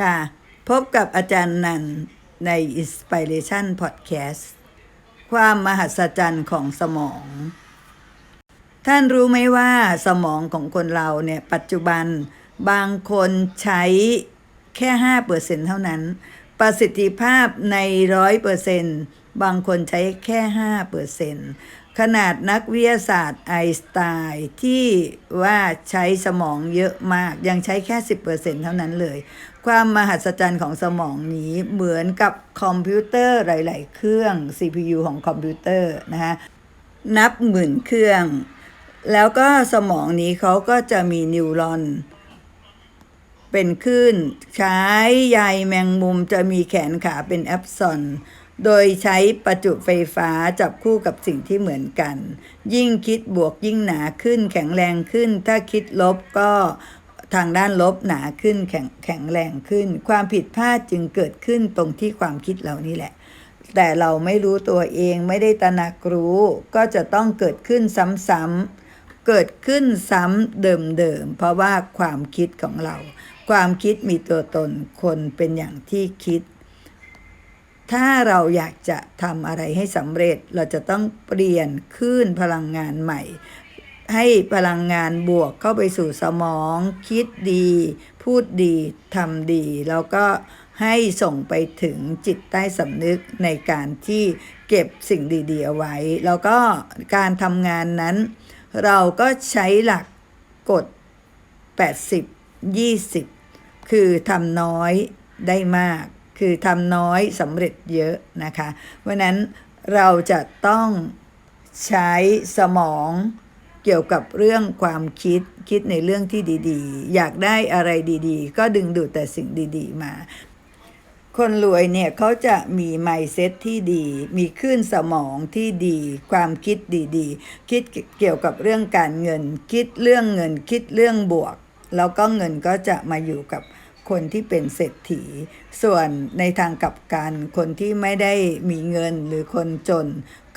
ค่ะ พบกับอาจารย์นันใน Inspiration Podcast ความมหัศจรรย์ของสมอง ท่านรู้ไหมว่าสมองของคนเราเนี่ยปัจจุบันบางคนใช้แค่5%เท่านั้น ประสิทธิภาพใน100%บางคนใช้แค่5% ขนาดนักวิทยาศาสตร์ไอน์สไตน์ที่ว่าใช้สมองเยอะมากยังใช้แค่ 10%เท่านั้นเลย ความมหัศจรรย์ของสมองนี้เหมือนกับคอมพิวเตอร์หลาย ๆ เครื่อง CPU ของคอมพิวเตอร์นะคะนับหมื่นเครื่อง แล้วก็สมองนี้เขาก็จะมีนิวรอนเป็นคลื่นใช้ใยแมงมุมจะมีแขนขาเป็นแอปซอน โดยใช้ประจุไฟฟ้าจับคู่กับสิ่งที่เหมือนกัน ยิ่งคิดบวกยิ่งหนาขึ้นแข็งแรงขึ้น ถ้าคิดลบก็ทางด้านลบหนาขึ้นแข็งแข็งแรงขึ้น ความผิดพลาดจึงเกิดขึ้นตรงที่ความคิดเหล่านี้แหละ แต่เราไม่รู้ตัวเองไม่ได้ตระหนักรู้ก็จะต้องเกิดขึ้นซ้ำๆเกิดขึ้นซ้ำเดิมๆเพราะว่าความคิดของเรา ความคิดมีตัวตนคนเป็นอย่างที่คิด ถ้าเราอยากจะทำอะไรให้สำเร็จเราจะต้องเปลี่ยนคลื่นพลังงานใหม่ ให้พลังงานบวกเข้าไปสู่สมอง คิดดี พูดดีทำดี แล้วก็ให้ส่งไปถึงจิตใต้สำนึกในการที่เก็บสิ่งดีๆเอาไว้ แล้วก็การทำงานนั้น เราก็ใช้หลักกฎ 80 20 คือทำน้อยได้มาก คือทำน้อยสำเร็จเยอะนะคะเพราะนั้นเราจะต้องใช้สมองเกี่ยวกับเรื่องความคิดคิดในเรื่องที่ดีๆ อยากได้อะไรดีๆ ก็ดึงดูดแต่สิ่งดีๆ มา คนรวยเนี่ยเขาจะมีไมเซ็ตที่ดี มีคลื่นสมองที่ดี ความคิดดีๆ คิดเกี่ยวกับเรื่องการเงิน คิดเรื่องเงิน คิดเรื่องบวก แล้วก็เงินก็จะมาอยู่กับ คนที่เป็นเศรษฐี ส่วนในทางกลับกัน คนที่ไม่ได้มีเงินหรือคนจน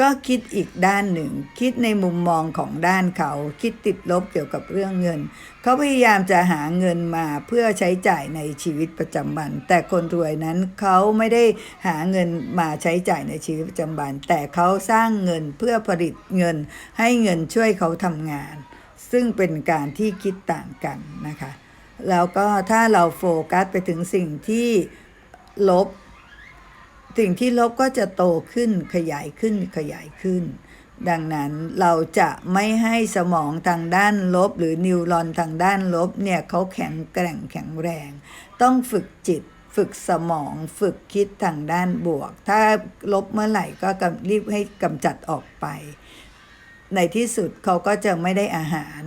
ก็คิดอีกด้านหนึ่ง คิดในมุมมองของด้านเขา คิดติดลบเกี่ยวกับเรื่องเงิน เขาพยายามจะหาเงินมาเพื่อใช้จ่ายในชีวิตประจำวัน แต่คนรวยนั้นเขาไม่ได้หาเงินมาใช้จ่ายในชีวิตประจำวัน แต่เขาสร้างเงินเพื่อผลิตเงิน ให้เงินช่วยเขาทำงาน ซึ่งเป็นการที่คิดต่างกันนะคะ แล้วก็ถ้าเราโฟกัสไปถึงสิ่งที่ลบ สิ่งที่ลบก็จะโตขึ้นขยายขึ้นขยายขึ้น ดังนั้นเราจะไม่ให้สมองทางด้านลบ หรือนิวรอนทางด้านลบเนี่ยเขาแข็งแกร่งแข็งแรง ต้องฝึกจิตฝึกสมองฝึกคิดทางด้านบวก ถ้าลบเมื่อไหร่ก็รีบให้กำจัดออกไป ในที่สุดเขาก็จะไม่ได้อาหาร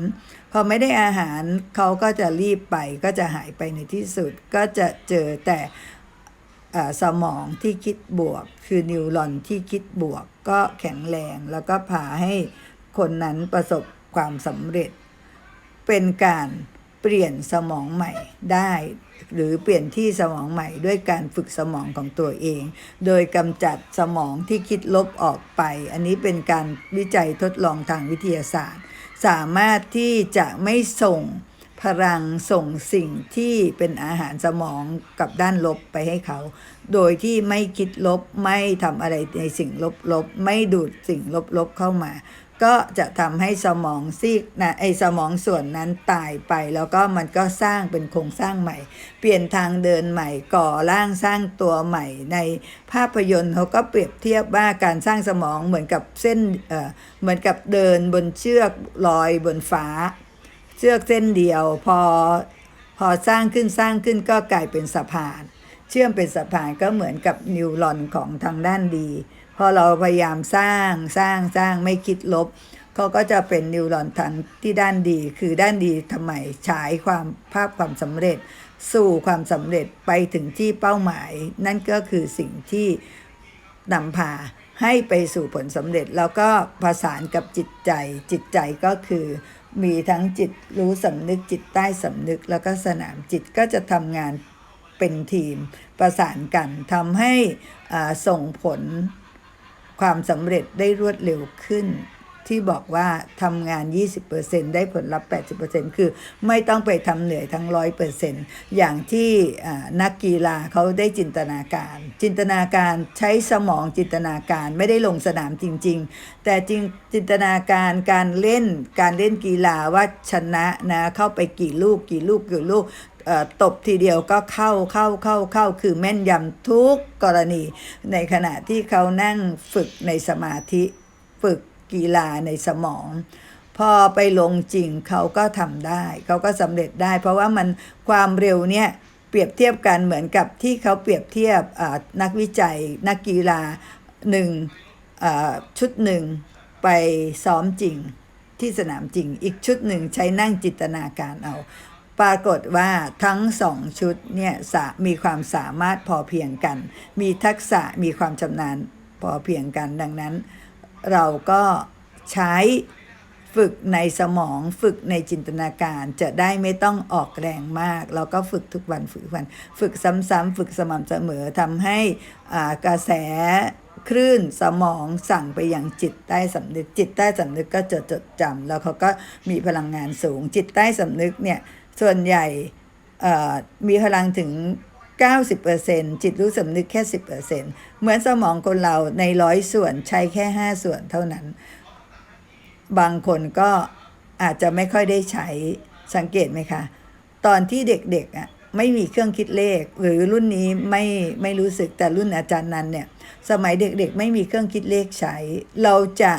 พอไม่ได้อาหารเขาก็จะรีบไปก็จะหายไปในที่สุด ก็จะเจอแต่สมองที่คิดบวก คือนิวรอนที่คิดบวก ก็แข็งแรงแล้วก็พาให้คนนั้นประสบความสำเร็จ เป็นการเปลี่ยนสมองใหม่ได้ หรือเปลี่ยนที่สมองใหม่ด้วยการฝึกสมองของตัวเอง โดยกำจัดสมองที่คิดลบออกไป อันนี้เป็นการวิจัยทดลองทางวิทยาศาสตร์ สามารถที่จะไม่ส่งพลังส่งสิ่งที่เป็นอาหารสมองกับด้านลบไปให้เขา โดยที่ไม่คิดลบไม่ทำอะไรในสิ่งลบๆ ไม่ดูดสิ่งลบๆเข้ามา ก็จะทำให้สมองซีกนะไอสมองส่วนนั้นตายไป แล้วก็มันก็สร้างเป็นโครงสร้างใหม่ เปลี่ยนทางเดินใหม่ก่อร่างสร้างตัวใหม่ ในภาพยนตร์เขาก็เปรียบเทียบว่าการสร้างสมองเหมือนกับเส้นเอ่อเหมือนกับเดินบนเชือกลอยบนฟ้า เชือกเส้นเดียวพอพอสร้างขึ้นสร้างขึ้นก็กลายเป็นสะพาน เชื่อมเป็นสะพานก็เหมือนกับนิวรอนของทางด้านดี พอเราพยายามสร้างสร้างสร้างไม่คิดลบเขาก็จะเป็นนิวรอนทางที่ด้านดี คือด้านดีทำไมฉายความภาพความสำเร็จ สู่ความสำเร็จไปถึงที่เป้าหมาย นั่นก็คือสิ่งที่นำพาให้ไปสู่ผลสำเร็จ แล้วก็ประสานกับจิตใจ จิตใจก็คือมีทั้งจิตรู้สำนึกจิตใต้สำนึก แล้วก็สนามจิตก็จะทำงานเป็นทีมประสานกันทำให้ส่งผล ความสำเร็จได้รวดเร็วขึ้น ที่บอกว่าทำงาน 20%ได้ผลลัพธ์ 80%คือไม่ต้องไปทำเหนื่อยทั้ง 100%อย่างที่นักกีฬาเขาได้จินตนาการ จินตนาการใช้สมองจินตนาการไม่ได้ลงสนามจริง ๆ แต่จริงจินตนาการการเล่นการเล่นกีฬาว่าชนะนะเข้าไปกี่ลูกกี่ลูกกี่ลูก ตบทีเดียวก็เข้าเข้าเข้าเข้าคือแม่นยำทุกกรณี ในขณะที่เขานั่งฝึกในสมาธิฝึกกีฬาในสมอง พอไปลงจริงเขาก็ทำได้ เขาก็สำเร็จได้ เพราะว่ามันความเร็วเนี่ยเปรียบเทียบกันเหมือนกับที่เขาเปรียบเทียบนักวิจัยนักกีฬาหนึ่งชุดหนึ่งไปซ้อมจริงที่สนามจริง อีกชุดหนึ่งใช้นั่งจินตนาการเอา ปรากฏว่าทั้งสองชุดเนี่ยมีความสามารถพอเพียงกัน มีทักษะมีความชำนาญพอเพียงกันดังนั้น เราก็ใช้ฝึกในสมองฝึกในจินตนาการจะได้ไม่ต้องออกแรงมากเราก็ฝึกทุกวันฝึกวัน ฝึกซ้ำๆฝึกสม่ำเสมอทำให้อ่ากระแสคลื่นสมองสั่งไปยังจิตใต้สำนึก จิตใต้สำนึกก็จดจดจำแล้วเขาก็มีพลังงานสูง จิตใต้สำนึกเนี่ย ส่วนใหญ่มีพลังถึง 90%จิตรู้สำนึกแค่ 10%เหมือนสมองคนเราในร้อยส่วนใช้แค่ 5 ส่วนเท่านั้น บางคนก็อาจจะไม่ค่อยได้ใช้สังเกตไหมคะ ตอนที่เด็กๆอะไม่มีเครื่องคิดเลข หรือรุ่นนี้ไม่ไม่รู้สึกแต่รุ่นอาจารย์นั้นเนี่ย สมัยเด็กๆ ไม่มีเครื่องคิดเลขใช้ เราจะ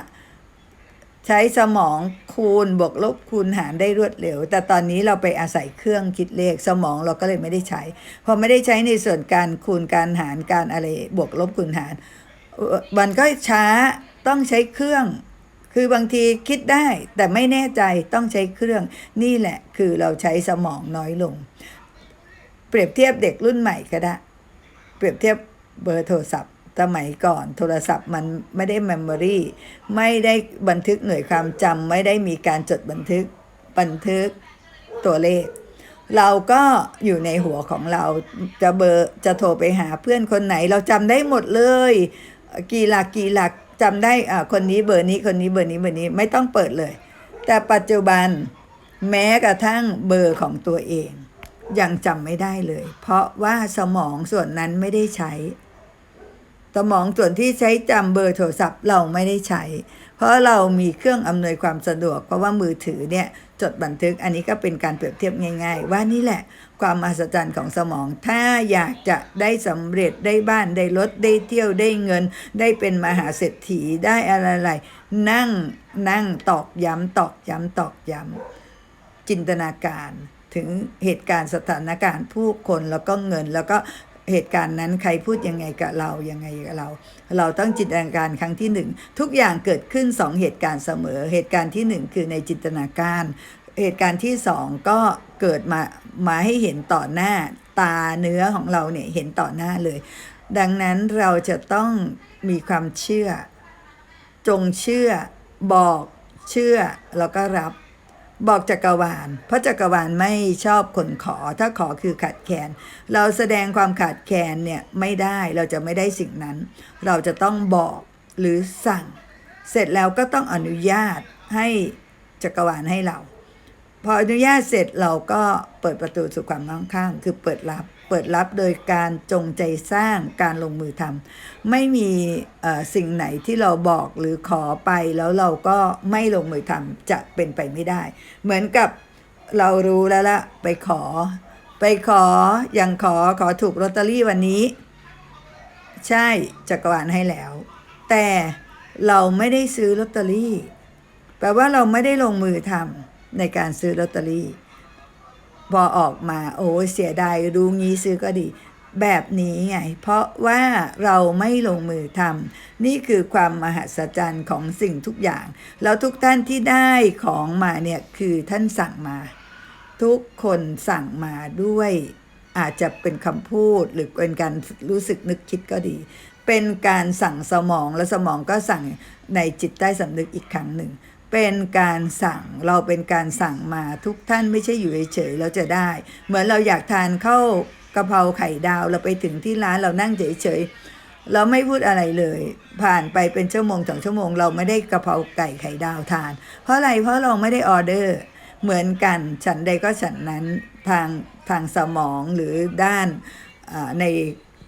ใช้สมองคูณบวกลบคูณหารได้รวดเร็ว แต่ตอนนี้เราไปอาศัยเครื่องคิดเลขสมองเราก็เลยไม่ได้ใช้ พอไม่ได้ใช้ในส่วนการคูณการหารการอะไรบวกลบคูณหาร มันก็ช้าต้องใช้เครื่อง คือบางทีคิดได้แต่ไม่แน่ใจต้องใช้เครื่องนี่แหละคือเราใช้สมองน้อยลง เปรียบเทียบเด็กรุ่นใหม่ก็ได้ เปรียบเทียบเบอร์โทรศัพท์ สมัยก่อนโทรศัพท์มันไม่ได้เมมโมรีไม่ได้บันทึกหน่วยความจำไม่ได้มีการจดบันทึกบันทึกตัวเลข เราก็อยู่ในหัวของเราจะเบอร์จะโทรไปหาเพื่อนคนไหน เราจำได้หมดเลย กี่หลักกี่หลักจำได้อ่าคนนี้เบอร์นี้คนนี้เบอร์นี้เบอร์นี้ไม่ต้องเปิดเลย แต่ปัจจุบันแม้กระทั่งเบอร์ของตัวเอง ยังจำไม่ได้เลย เพราะว่าสมองส่วนนั้นไม่ได้ใช้ สมองส่วนที่ใช้จำเบอร์โทรศัพท์เราไม่ได้ใช้ เพราะเรามีเครื่องอำนวยความสะดวก เพราะว่ามือถือเนี่ยจดบันทึกอันนี้ก็เป็นการเปรียบเทียบง่าย ๆ ว่านี่แหละ ความมหัศจรรย์ของสมอง ถ้าอยากจะได้สำเร็จได้บ้านได้รถได้เที่ยวได้เงิน ได้เป็นมหาเศรษฐีได้อะไรๆนั่งนั่งตอกย้ำตอกย้ำตอกย้ำจินตนาการถึงเหตุการณ์สถานการณ์ผู้คนแล้วก็เงินแล้วก็ เหตุการณ์นั้นใครพูดยังไงกับเรายังไงกับเรา เราต้องจินตนาการครั้งที่หนึ่งทุกอย่างเกิดขึ้นสองเหตุการณ์เสมอ เหตุการณ์ที่หนึ่งคือในจินตนาการ เหตุการณ์ที่สองก็เกิดมามาให้เห็นต่อหน้าตาเนื้อของเราเนี่ยเห็นต่อหน้าเลย ดังนั้นเราจะต้องมีความเชื่อ จงเชื่อบอกเชื่อแล้วก็รับ บอกจักรวาล เพราะจักรวาลไม่ชอบคนขอ ถ้าขอคือขาดแคลน เราแสดงความขาดแคลนเนี่ยไม่ได้เราจะไม่ได้สิ่งนั้น เราจะต้องบอกหรือสั่ง เสร็จแล้วก็ต้องอนุญาตให้จักรวาลให้เรา พออนุญาตเสร็จเราก็เปิดประตูสู่ความมั่งคั่งคือเปิดรับเปิดรับโดยการจงใจสร้างการลงมือทำไม่มีสิ่งไหนที่เราบอกหรือขอไปแล้วเราก็ไม่ลงมือทำจะเป็นไปไม่ได้ เหมือนกับเรารู้แล้วละไปขอ ไปขออย่างขอขอถูกลอตเตอรี่วันนี้ ใช่จักรวาลให้แล้ว แต่เราไม่ได้ซื้อลอตเตอรี่ แปลว่าเราไม่ได้ลงมือทำ ในการซื้อลอตเตอรี่ พอออกมาโอ้เสียดายรู้งี้ซื้อก็ดี แบบนี้ไง เพราะว่าเราไม่ลงมือทำนี่คือความมหัศจรรย์ของสิ่งทุกอย่าง แล้วทุกท่านที่ได้ของมาเนี่ยคือท่านสั่งมา ทุกคนสั่งมาด้วยอาจจะเป็นคำพูดหรือเป็นการรู้สึกนึกคิดก็ดี เป็นการสั่งสมองแล้วสมองก็สั่งในจิตใต้สำนึกอีกครั้งหนึ่ง เป็นการสั่งเราเป็นการสั่งมาทุกท่านไม่ใช่อยู่เฉยๆแล้วจะได้ เหมือนเราอยากทานข้าวกะเพราไข่ดาวเราไปถึงที่ร้านเรานั่งเฉยๆเราไม่พูดอะไรเลย ผ่านไปเป็นชั่วโมงสองชั่วโมง เราไม่ได้กะเพราไก่ไข่ดาวทาน เพราะอะไรเพราะเราไม่ได้ออเดอร์เหมือนกันฉันใดก็ฉันนั้นทางทางสมองหรือด้านใน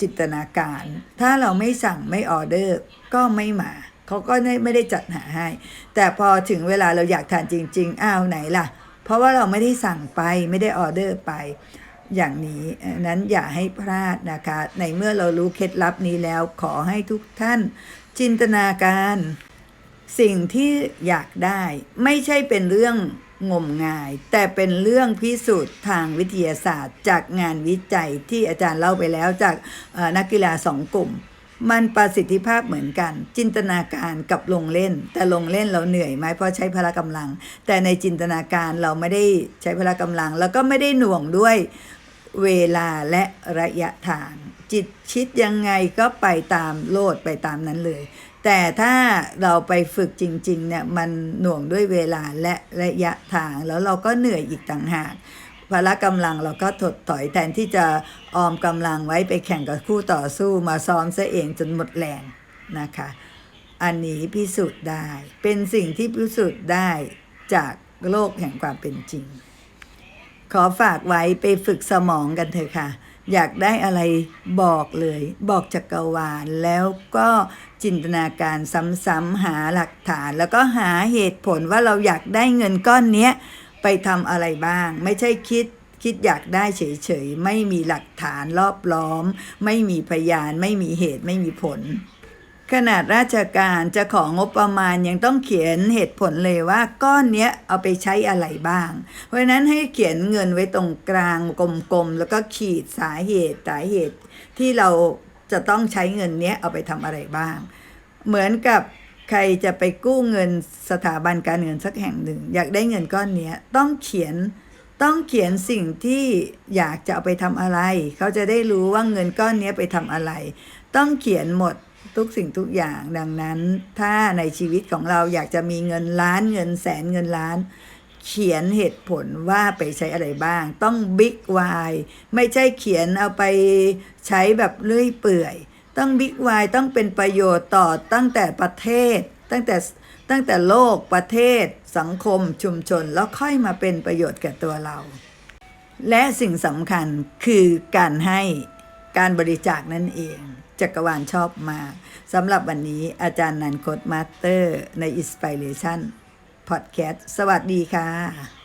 จินตนาการ ถ้าเราไม่สั่งไม่ออเดอร์ก็ไม่มา เขาก็ไม่ได้จัดหาให้ แต่พอถึงเวลาเราอยากทานจริง ๆ อ้าวไหนล่ะ เพราะว่าเราไม่ได้สั่งไปไม่ได้ออเดอร์ไปอย่างนี้นั้นอย่าให้พลาดนะคะ ในเมื่อเรารู้เคล็ดลับนี้แล้วขอให้ทุกท่านจินตนาการ สิ่งที่อยากได้ ไม่ใช่เป็นเรื่องงมงาย แต่เป็นเรื่องพิสูจน์ทางวิทยาศาสตร์ จากงานวิจัยที่อาจารย์เล่าไปแล้วจากนักกีฬาสองกลุ่ม มันประสิทธิภาพเหมือนกัน จินตนาการกับลงเล่น แต่ลงเล่นเราเหนื่อยไหมเพราะใช้พละกำลัง แต่ในจินตนาการเราไม่ได้ใช้พละกำลัง แล้วก็ไม่ได้หน่วงด้วยเวลาและระยะทาง จิตคิดยังไงก็ไปตามโลดไปตามนั้นเลย แต่ถ้าเราไปฝึกจริงๆเนี่ยมันหน่วงด้วยเวลาและระยะทาง แล้วเราก็เหนื่อยอีกต่างหาก พละกำลังเราก็ถดถอยแทนที่จะออมกำลังไว้ไปแข่งกับคู่ต่อสู้มาซ้อมซะเองจนหมดแรงนะคะ อันนี้พิสูจน์ได้ เป็นสิ่งที่พิสูจน์ได้จากโลกแห่งความเป็นจริง ขอฝากไว้ไปฝึกสมองกันเถอะค่ะ อยากได้อะไรบอกเลย บอกจักรวาลแล้วก็จินตนาการซ้ำๆหาหลักฐาน แล้วก็หาเหตุผลว่าเราอยากได้เงินก้อนเนี้ย ไปทำอะไรบ้าง ไม่ใช่คิดคิดอยากได้เฉยๆ ไม่มีหลักฐานรอบล้อม ไม่มีพยานไม่มีเหตุไม่มีผล ขนาดราชการจะของบประมาณยังต้องเขียนเหตุผลเลยว่าก้อนเนี้ยเอาไปใช้อะไรบ้าง เพราะนั้นให้เขียนเงินไว้ตรงกลางกลมๆ แล้วก็ขีดสาเหตุสาเหตุ ที่เราจะต้องใช้เงินเนี้ยเอาไปทำอะไรบ้าง เหมือนกับ ใครจะไปกู้เงินสถาบันการเงินสักแห่งหนึ่ง อยากได้เงินก้อนนี้ต้องเขียนต้องเขียนสิ่งที่อยากจะเอาไปทำอะไร เขาจะได้รู้ว่าเงินก้อนนี้ไปทำอะไร ต้องเขียนหมดทุกสิ่งทุกอย่างดังนั้น ถ้าในชีวิตของเราอยากจะมีเงินล้านเงินแสนเงินล้าน เขียนเหตุผลว่าไปใช้อะไรบ้าง ต้องบิ๊กวายไม่ใช่เขียนเอาไปใช้แบบเลื่อยเปื่อย ต้องบิ๊กวายต้องเป็นประโยชน์ต่อตั้งแต่ประเทศ ตั้งแต่ตั้งแต่โลกประเทศ สังคมชุมชนแล้วค่อยมาเป็นประโยชน์แก่ตัวเรา และสิ่งสำคัญคือการให้การบริจาคนั่นเอง จักรวาลชอบมาสำหรับวันนี้อาจารย์นันโคดมาสเตอร์ใน Inspiration Podcast สวัสดีค่ะ